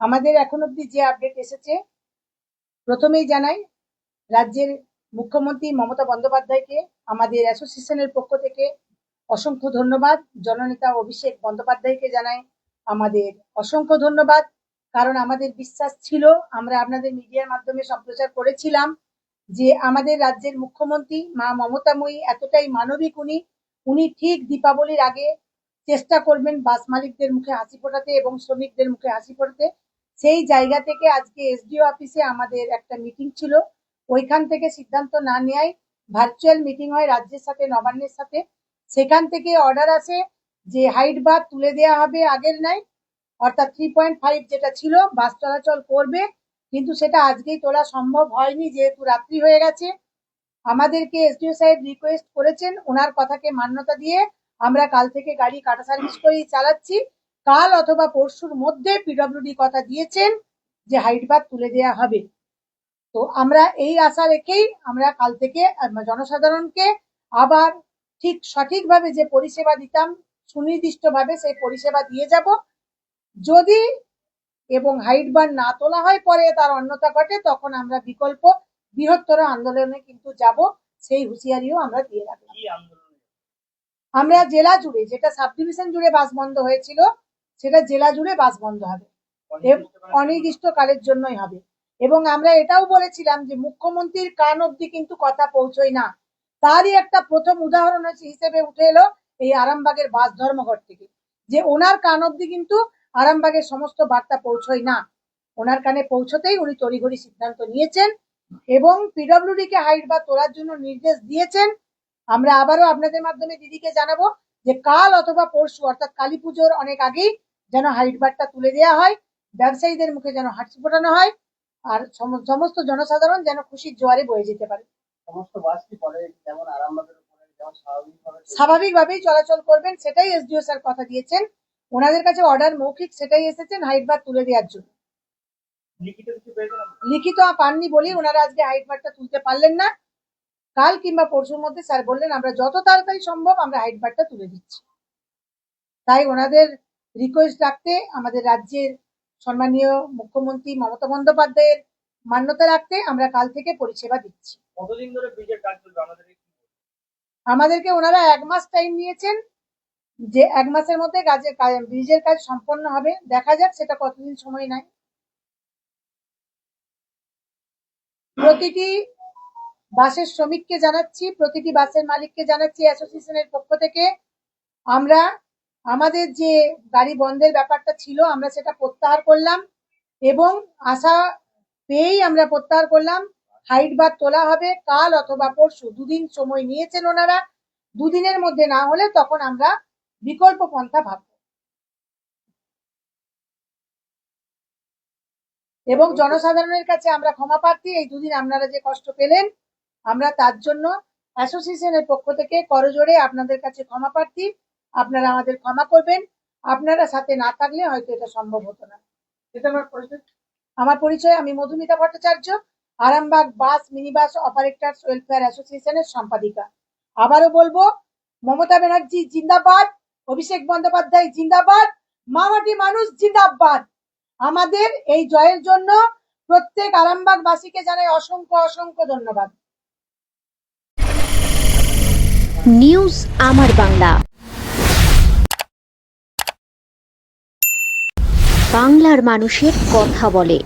আমাদের এখন অব্দি যে আপডেট এসেছে প্রথমেই জানাই রাজ্যের মুখ্যমন্ত্রী মমতা বন্দ্যোপাধ্যায়কে আমাদের অ্যাসোসিয়েশনের পক্ষ থেকে অসংখ্য ধন্যবাদ। জননেতা অভিষেক বন্দ্যোপাধ্যায়কে জানাই আমাদের অসংখ্য ধন্যবাদ। কারণ আমাদের বিশ্বাস ছিল আমরা আপনাদের মিডিয়ার মাধ্যমে সম্প্রচার করেছিলাম যে আমাদের রাজ্যের মুখ্যমন্ত্রী মা মমতাময়ী এতটাই মানবিক উনি উনি ঠিক দীপাবলির আগে চেষ্টা করবেন বাস মালিকদের মুখে হাসি ফোটাতে এবং শ্রমিকদের মুখে হাসি ফোটাতে। সেই জায়গা থেকে আজকে এসডিও অফিসে আমাদের একটা মিটিং ছিল। ওইখান থেকে সিদ্ধান্ত না নেয় ভার্চুয়াল মিটিং হয় রাজ্যের সাথে, নবান্নের সাথে। সেখান থেকে অর্ডার আসে যে হাইট বার তুলে দেওয়া হবে আগের নাই অর্থাৎ থ্রি পয়েন্ট ফাইভ যেটা ছিল, বাস চলাচল করবে। কিন্তু সেটা আজকেই তোলা সম্ভব হয়নি, যেহেতু রাত্রি হয়ে গেছে। আমাদেরকে এসডিও সাহেব রিকোয়েস্ট করেছেন ওনার কথাকে মান্যতা দিয়ে আমরা কাল থেকে গাড়ি কাটা সার্ভিস করেই চালাচ্ছি। কাল অথবা পরশুর মধ্যে পিডব্লিউডি কথা দিয়েছেন যে হাইট বার তুলে দেওয়া হবে। তো আমরা এই আশা রেখেই আমরা কাল থেকে জনসাধারণকে আবার ঠিক সঠিকভাবে যে পরিষেবা দিতাম, সুনির্দিষ্টভাবে সেই পরিষেবা দিয়ে যাব। যদি এবং হাইট বার না তোলা হয় পরে তার অন্যতা ঘটে, তখন আমরা বিকল্প বৃহত্তর আন্দোলনে কিন্তু যাব সেই হুঁশিয়ারিও আমরা দিয়ে রাখলাম। আমরা জেলা জুড়ে যেটা সাব ডিভিশন জুড়ে বাস বন্ধ হয়েছিল সেটা জেলা জুড়ে বাস বন্ধ হবে। এব- অনির্দিষ্টকালের জন্যই হবে। এবং আমরা এটাও বলেছিলাম যে মুখ্যমন্ত্রীর কান অব্দি কিন্তু কথা পৌঁছয় না। তারই একটা প্রথম উদাহরণ হিসেবে উঠে এলো এই আরামবাগের বাস ধর্মঘট থেকে। যে ওনার কান অব্দি কিন্তু আরামবাগের সমস্ত বার্তা পৌঁছয় না। ওনার কানে পৌঁছতেই উনি তড়িঘড়ি সিদ্ধান্ত নিয়েছেন। এবং পিডব্লিউডি কে হাইট বা তোলার জন্য নির্দেশ দিয়েছেন। আমরা আবারও আপনাদের মাধ্যমে দিদিকে জানাব যে কাল অথবা পরশু অর্থাৎ কালী পুজোর অনেক আগেই যেন হাইট বারটা তুলে দেওয়া হয়। ব্যবসায়ীদের মুখে যেন হাসি ফোটানো হয় আর সম- সমস্ত জনসাধারণ যেন খুশির জোয়ারে বয়ে যেতে পারে। সমস্ত বাস কি পরে যেমন আরামবাগের উপরে যেমন স্বাভাবিকভাবে? স্বাভাবিকভাবেই চলাচল করবেন সেটাই এসডিও স্যার কথা দিয়েছেন। ওনাদের কাছে অর্ডার মৌখিক সেটাই এসেছেন হাইট বার তুলে দেওয়ার জন্য। লিখিত পাননি বলি ওনারা আজকে হাইট বারটা তুলতে পারলেন না। কাল কিংবা পরশুর মধ্যে স্যার বললেন আমরা যত তাড়াতাড়ি সম্ভব আমরা হাইট বারটা তুলে দিচ্ছি। তাই ওনাদের রিকোয়েস্ট রাখতে আমাদের রাজ্যের সম্মানীয় মুখ্যমন্ত্রী মমতা বন্দ্যোপাধ্যায়ের মান্যতা রাখতে আমরা কাল থেকে পরিষেবা দিচ্ছি। কতদিন ধরে ব্রিজের কাজ চলবে আমাদের আমাদেরকে ওনারা এক মাস টাইম নিয়েছেন যে এক মাসের মধ্যে কাজের কাজ- ব্রিজের কাজ সম্পন্ন হবে। দেখা যাক সেটা কতদিন সময় নেয়। প্রতিটি বাসের শ্রমিককে জানাচ্ছি, প্রতিটি বাসের মালিককে জানাচ্ছি অ্যাসোসিয়েশনের পক্ষ থেকে। আমরা আমাদের যে গাড়ি বন্ধের ব্যাপারটা ছিল, আমরা সেটা প্রত্যাহার করলাম এবং আশা পেয়েই আমরা প্রত্যাহার করলাম। হাইট বার তোলা হবে, কাল অথবা পরশু, দুদিন সময় নিয়েছেন ওনারা। দুদিনের মধ্যে না হলে তখন আমরা বিকল্প পন্থা ভাবব। এবং জনসাধারণের কাছে আমরা ক্ষমা প্রার্থী। এই দুদিন আপনারা যে কষ্ট পেলেন আমরা তার জন্য অ্যাসোসিয়েশনের পক্ষ থেকে করজোড়ে আপনাদের কাছে ক্ষমা প্রার্থী। আপনারা আমাদের ক্ষমা করবেন। আপনারা সাথে না থাকলে হয়তো এটা সম্ভব হতো না। আমার পরিচয় আমি Madhumita Bhattacharya Arambagh bus minibus operators welfare অ্যাসোসিয়েশনের সম্পাদিকা। আবারও বলব মমতা ব্যানার্জি জিন্দাবাদ অভিষেক বন্দ্যোপাধ্যায় জিন্দাবাদ মামাটি মানুষ জিন্দাবাদ। আমাদের এই জয়ের জন্য প্রত্যেক আরামবাগ বাসীকে জানাই অসংখ্য অসংখ্য ধন্যবাদ। নিউজ আমার বাংলা। বাংলার মানুষের কথা বলে।